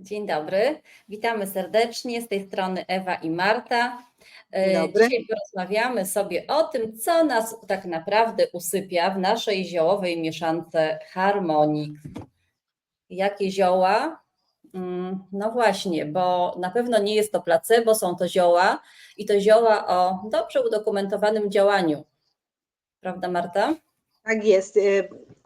Dzień dobry, witamy serdecznie. Z tej strony Ewa i Marta. E, dobry. Dzisiaj porozmawiamy sobie o tym, co nas tak naprawdę usypia w naszej ziołowej mieszance Harmonix. Jakie zioła? Mm, No właśnie, bo na pewno nie jest to placebo, są to zioła i to zioła o dobrze udokumentowanym działaniu. Prawda, Marta? Tak jest.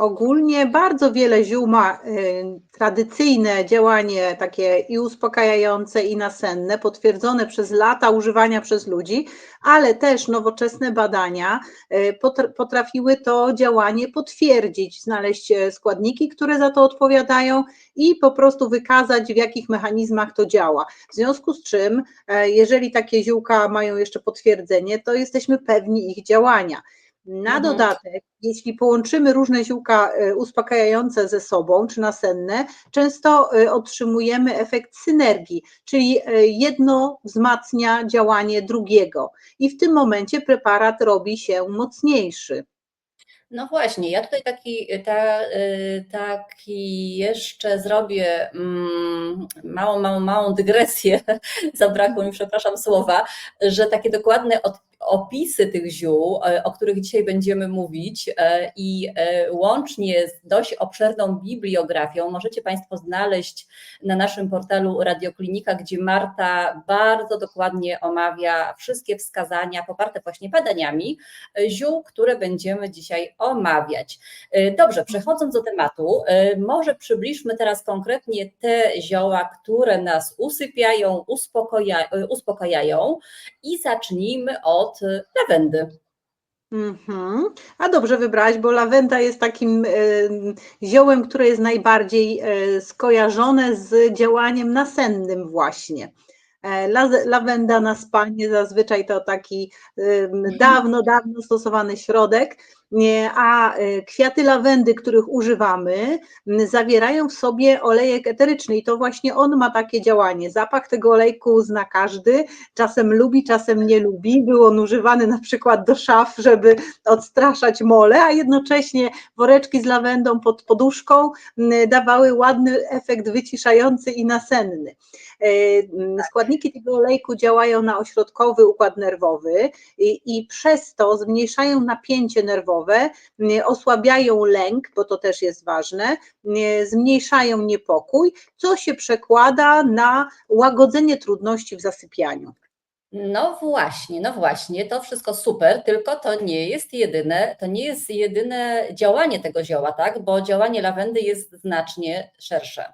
Ogólnie bardzo wiele ziół ma y, tradycyjne działanie takie i uspokajające, i nasenne, potwierdzone przez lata używania przez ludzi, ale też nowoczesne badania y, potr- potrafiły to działanie potwierdzić, znaleźć e, składniki, które za to odpowiadają i po prostu wykazać, w jakich mechanizmach to działa. W związku z czym, e, jeżeli takie ziółka mają jeszcze potwierdzenie, to jesteśmy pewni ich działania. Na Mhm. dodatek, jeśli połączymy różne ziółka e, uspokajające ze sobą czy nasenne, często e, otrzymujemy efekt synergii, czyli e, jedno wzmacnia działanie drugiego i w tym momencie preparat robi się mocniejszy. No właśnie, ja tutaj taki, ta, taki jeszcze zrobię mm, małą, małą, małą dygresję, zabrakło mi, przepraszam, słowa, że takie dokładne od, opisy tych ziół, e, o których dzisiaj będziemy mówić e, i e, łącznie z dość obszerną bibliografią możecie Państwo znaleźć na naszym portalu Radioklinika, gdzie Marta bardzo dokładnie omawia wszystkie wskazania poparte właśnie badaniami ziół, które będziemy dzisiaj omawiać. Dobrze, przechodząc do tematu, może przybliżmy teraz konkretnie te zioła, które nas usypiają, uspokajają i zacznijmy od e, lawendy. Mhm. A dobrze wybrałaś, bo lawenda jest takim e, ziołem, które jest najbardziej e, skojarzone z działaniem nasennym właśnie. E, la- Lawenda na spanie zazwyczaj to taki em, dawno, dawno stosowany środek, a e, kwiaty lawendy, których używamy, zawierają w sobie olejek eteryczny i to właśnie on ma takie działanie. Zapach tego olejku zna każdy, czasem lubi, czasem nie lubi. Był on używany na przykład do szaf, żeby odstraszać mole, a jednocześnie woreczki z lawendą pod poduszką dawały ładny efekt wyciszający i nasenny. E, m, Składniki tego olejku działają na ośrodkowy układ nerwowy i, i przez to zmniejszają napięcie nerwowe, m, osłabiają lęk, bo to też jest ważne, m, zmniejszają niepokój, co się przekłada na łagodzenie trudności w zasypianiu. No właśnie, no właśnie, to wszystko super, tylko to nie jest jedyne, to nie jest jedyne działanie tego zioła, tak? Bo działanie lawendy jest znacznie szersze.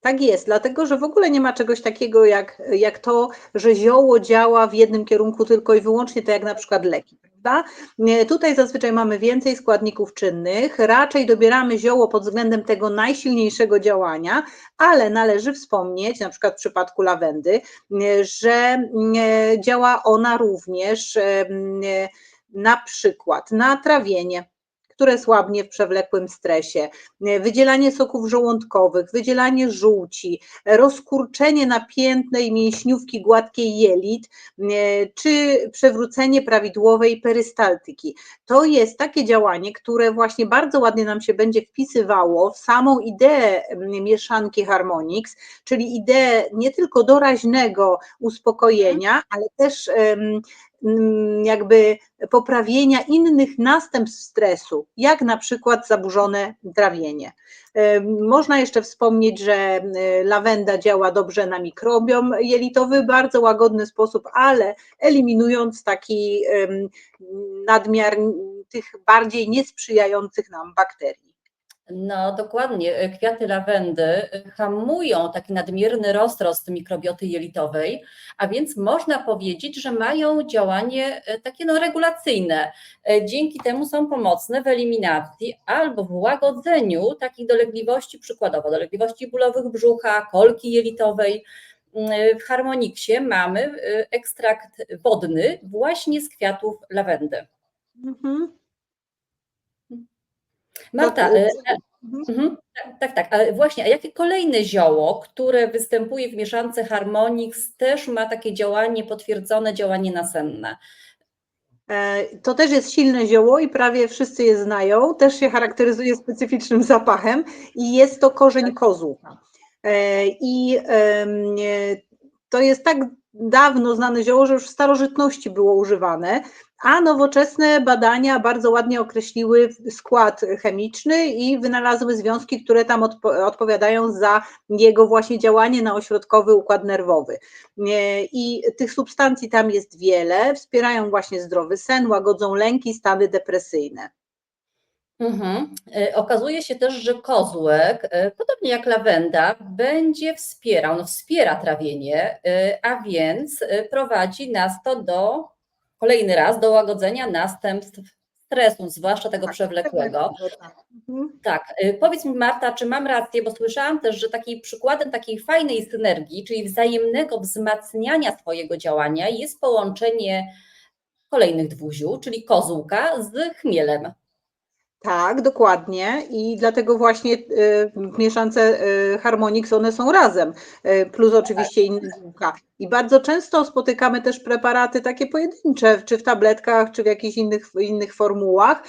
Tak jest, dlatego że w ogóle nie ma czegoś takiego jak, jak to, że zioło działa w jednym kierunku tylko i wyłącznie, to jak na przykład leki. Prawda? Nie, Tutaj zazwyczaj mamy więcej składników czynnych, raczej dobieramy zioło pod względem tego najsilniejszego działania, ale należy wspomnieć, na przykład w przypadku lawendy, nie, że nie, działa ona również na przykład na trawienie, które słabnie w przewlekłym stresie, nie, wydzielanie soków żołądkowych, wydzielanie żółci, rozkurczenie napiętnej mięśniówki gładkiej jelit, nie, czy przewrócenie prawidłowej perystaltyki. To jest takie działanie, które właśnie bardzo ładnie nam się będzie wpisywało w samą ideę mieszanki Harmonix, czyli ideę nie tylko doraźnego uspokojenia, ale też jakby poprawienia innych następstw stresu, jak na przykład zaburzone trawienie. Em, Można jeszcze wspomnieć, że e, lawenda działa dobrze na mikrobiom jelitowy bardzo łagodny sposób, ale eliminując taki nadmiar tych bardziej niesprzyjających nam bakterii. No dokładnie, kwiaty lawendy hamują taki nadmierny rozrost mikrobioty jelitowej, a więc można powiedzieć, że mają działanie e, takie no, regulacyjne. E, Dzięki temu są pomocne w eliminacji albo w łagodzeniu takich dolegliwości, przykładowo dolegliwości bólowych brzucha, kolki jelitowej. Mm, W Harmoniksie mamy e, ekstrakt wodny właśnie z kwiatów lawendy. Mhm. Marta, To- e, Mhm. Mhm, tak, tak, tak. Ale właśnie, a jakie kolejne zioło, które występuje w mieszance Harmonix, też ma takie działanie, potwierdzone działanie nasenne? E, To też jest silne zioło i prawie wszyscy je znają. Też się charakteryzuje specyficznym zapachem i jest to korzeń kozłka. E, I e, to jest tak dawno znane zioło, że już w starożytności było używane, a nowoczesne badania bardzo ładnie określiły skład chemiczny i wynalazły związki, które tam odpo- odpowiadają za jego właśnie działanie na ośrodkowy układ nerwowy. I tych substancji tam jest wiele, wspierają właśnie zdrowy sen, łagodzą lęki, stany depresyjne. Mhm. E, Okazuje się też, że kozłek, e, podobnie jak lawenda, będzie wspierał, no wspiera trawienie, e, a więc prowadzi nas to do, kolejny raz, do łagodzenia następstw stresu, zwłaszcza tego przewlekłego. Mhm. Tak, y, powiedz mi Marta, czy mam rację, bo słyszałam też, że takiej przykładem takiej fajnej synergii, czyli wzajemnego wzmacniania swojego działania jest połączenie kolejnych dwóch ziół, czyli kozłka z chmielem. Tak, dokładnie i dlatego właśnie y, w mieszance y, Harmonix one są razem, y, plus oczywiście inne ziółka. I bardzo często spotykamy też preparaty takie pojedyncze, czy w tabletkach, czy w jakichś innych, innych formułach,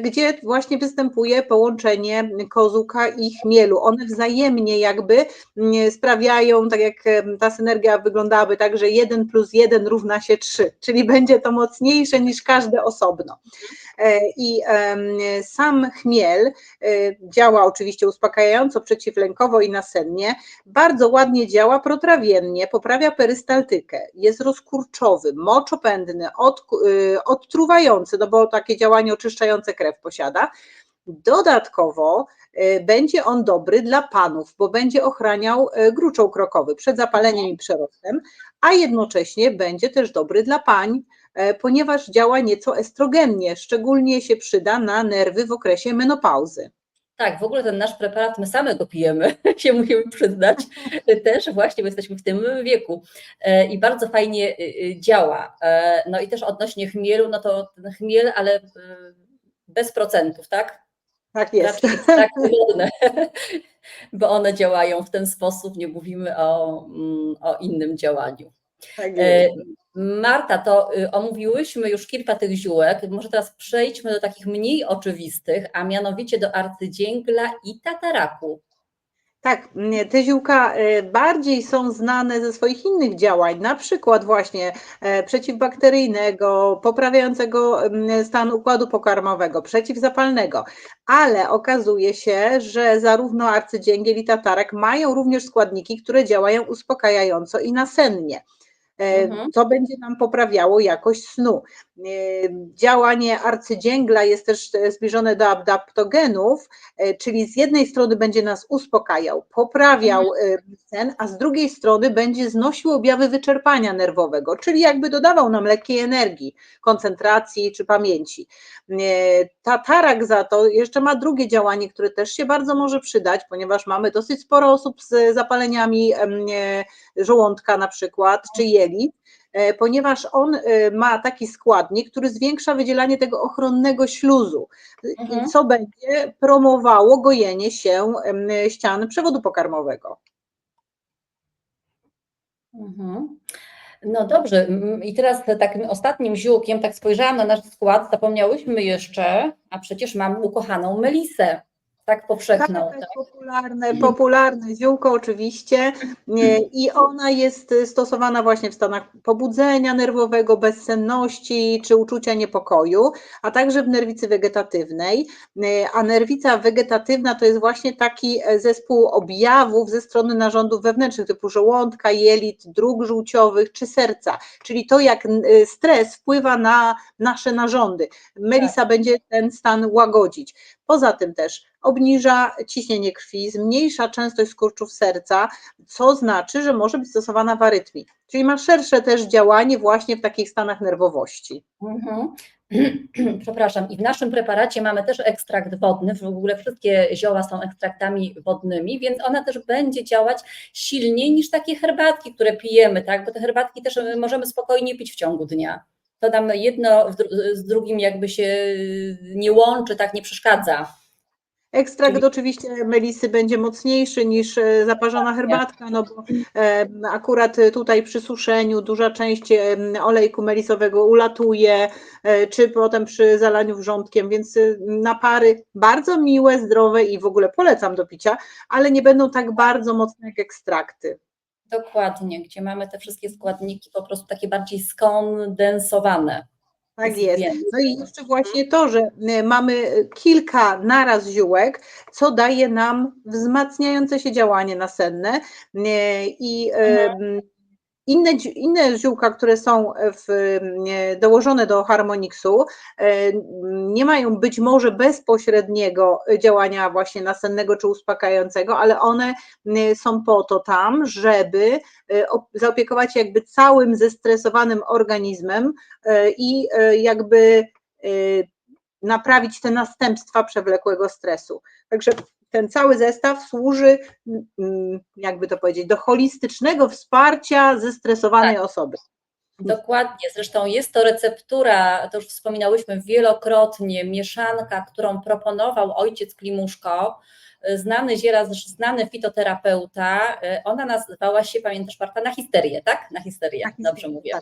gdzie właśnie występuje połączenie kozłka i chmielu. One wzajemnie jakby sprawiają, tak jak ta synergia wyglądałaby tak, że 1 plus 1 równa się 3, czyli będzie to mocniejsze niż każde osobno. E, I sam chmiel e, działa oczywiście uspokajająco, przeciwlękowo i nasennie. Bardzo ładnie działa protrawiennie, poprawia perystaltykę, jest rozkurczowy, moczopędny, y, odtruwający, no bo takie działanie oczyszczające krew posiada. Dodatkowo e, będzie on dobry dla panów, bo będzie ochraniał e, gruczoł krokowy przed zapaleniem i przerostem, a jednocześnie będzie też dobry dla pań, e, ponieważ działa nieco estrogennie, szczególnie się przyda na nerwy w okresie menopauzy. Tak, w ogóle ten nasz preparat, my same go pijemy, się musimy przyznać, też właśnie, bo jesteśmy w tym wieku e, i bardzo fajnie działa. E, No i też odnośnie chmielu, no to ten chmiel, ale bez procentów, tak? Tak jest. raczej wodne, bo one działają w ten sposób, nie mówimy o, mm, o innym działaniu. Tak E, jest. Marta, to y, omówiłyśmy już kilka tych ziółek, może teraz przejdźmy do takich mniej oczywistych, a mianowicie do arcydzięgla i tataraku. Tak, nie, te ziółka e, bardziej są znane ze swoich innych działań, na przykład właśnie e, przeciwbakteryjnego, poprawiającego mm, stan układu pokarmowego, przeciwzapalnego, ale okazuje się, że zarówno arcydzięgiel i tatarak mają również składniki, które działają uspokajająco i nasennie. E, Mhm. To będzie nam poprawiało jakość snu. E, Działanie arcydzięgla jest też e, zbliżone do adaptogenów, czyli z jednej strony będzie nas uspokajał, poprawiał e, sen, a z drugiej strony będzie znosił objawy wyczerpania nerwowego, czyli jakby dodawał nam lekkiej energii, koncentracji czy pamięci. Tatarak za to jeszcze ma drugie działanie, które też się bardzo może przydać, ponieważ mamy dosyć sporo osób z zapaleniami żołądka na przykład, czy jelit, e, ponieważ on e, ma taki składnik, który zwiększa wydzielanie tego ochronnego śluzu, Mhm. co będzie promowało gojenie się ścian przewodu pokarmowego. Mhm. No dobrze, i teraz takim ostatnim ziółkiem, tak spojrzałam na nasz skład, zapomniałyśmy jeszcze, a przecież mam ukochaną melisę, tak Tak, powszechną. to jest popularne, popularne ziółko oczywiście nie, i ona jest stosowana właśnie w stanach pobudzenia nerwowego, bezsenności czy uczucia niepokoju, a także w nerwicy wegetatywnej. Y, A nerwica wegetatywna to jest właśnie taki e, zespół objawów ze strony narządów wewnętrznych typu żołądka, jelit, dróg żółciowych czy serca, czyli to jak stres wpływa na nasze narządy. Melisa będzie ten stan łagodzić. Poza tym też obniża ciśnienie krwi, zmniejsza częstość skurczów serca, co znaczy, że może być stosowana w arytmii. Czyli ma szersze też działanie właśnie w takich stanach nerwowości. Mhm. Przepraszam, i w naszym preparacie mamy też ekstrakt wodny, w ogóle wszystkie zioła są ekstraktami wodnymi, więc ona też będzie działać silniej niż takie herbatki, które pijemy, tak? Bo te herbatki też możemy spokojnie pić w ciągu dnia. To nam jedno z drugim jakby się nie łączy, tak nie przeszkadza. Ekstrakt Czyli- oczywiście melisy będzie mocniejszy niż e, zaparzona herbatka, no bo akurat tutaj przy suszeniu duża część olejku melisowego ulatuje, e, czy potem przy zalaniu wrzątkiem, więc e, napary bardzo miłe, zdrowe i w ogóle polecam do picia, ale nie będą tak bardzo mocne jak ekstrakty. Dokładnie, gdzie mamy te wszystkie składniki po prostu takie bardziej skondensowane. Tak Jest. No i jeszcze właśnie to, że e, mamy kilka naraz ziółek, co daje nam wzmacniające się działanie nasenne e, i e, m, inne, inne ziółka, które są w, e, dołożone do harmoniksu, e, nie mają być może bezpośredniego działania właśnie nasennego czy uspokajającego, ale one m, są po to tam, żeby e, op- zaopiekować się jakby całym zestresowanym organizmem, i jakby naprawić te następstwa przewlekłego stresu. Także ten cały zestaw służy, mm, jakby to powiedzieć, do holistycznego wsparcia zestresowanej osoby. Dokładnie, zresztą jest to receptura, to już wspominałyśmy wielokrotnie, mieszanka, którą proponował ojciec Klimuszko, y, znany zielarz, znany fitoterapeuta. Y, Ona nazywała się, pamiętasz Marta, na histerię, tak? Na histerię, Na histerię, dobrze mówię.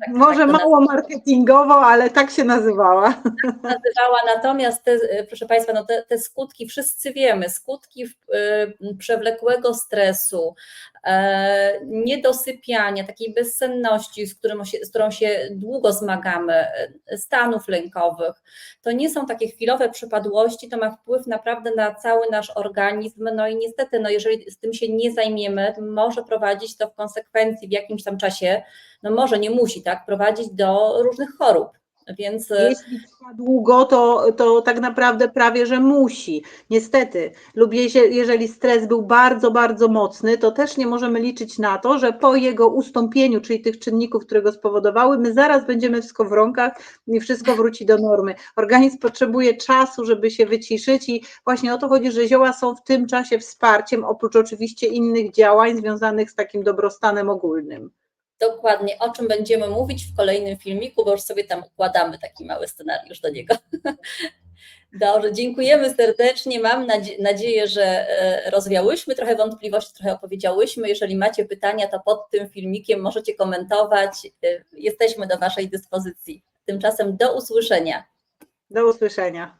Tak. Tak, Może tak mało marketingowo, ale tak się nazywała. nazywała, natomiast te, y, proszę Państwa, no te, te skutki wszyscy wiemy, skutki w- y, przewlekłego stresu, e, niedosypiania, takiej bezsenności, z, którym się, z którą się długo zmagamy, e, stanów lękowych, to nie są takie chwilowe przypadłości, to ma wpływ naprawdę na cały nasz organizm, no i niestety, no jeżeli z tym się nie zajmiemy, może prowadzić to w konsekwencji w jakimś tam czasie, no może, nie musi, tak, prowadzić do różnych chorób. Więc e, Jeśli trwa długo, to, to tak naprawdę prawie, że musi. Niestety, lub jeżeli stres był bardzo, bardzo mocny, to też nie możemy liczyć na to, że po jego ustąpieniu, czyli tych czynników, które go spowodowały, my zaraz będziemy w skowronkach i wszystko wróci do normy. Organizm potrzebuje czasu, żeby się wyciszyć i właśnie o to chodzi, że zioła są w tym czasie wsparciem, oprócz oczywiście innych działań związanych z takim dobrostanem ogólnym. Dokładnie, o czym będziemy mówić w kolejnym filmiku, bo już sobie tam układamy taki mały scenariusz do niego. Dobrze, dziękujemy serdecznie. Mam nadzie- nadzieję, że e, rozwiałyśmy trochę wątpliwości, trochę opowiedziałyśmy. Jeżeli macie pytania, to pod tym filmikiem możecie komentować. E, Jesteśmy do Waszej dyspozycji. Tymczasem do usłyszenia. Do usłyszenia.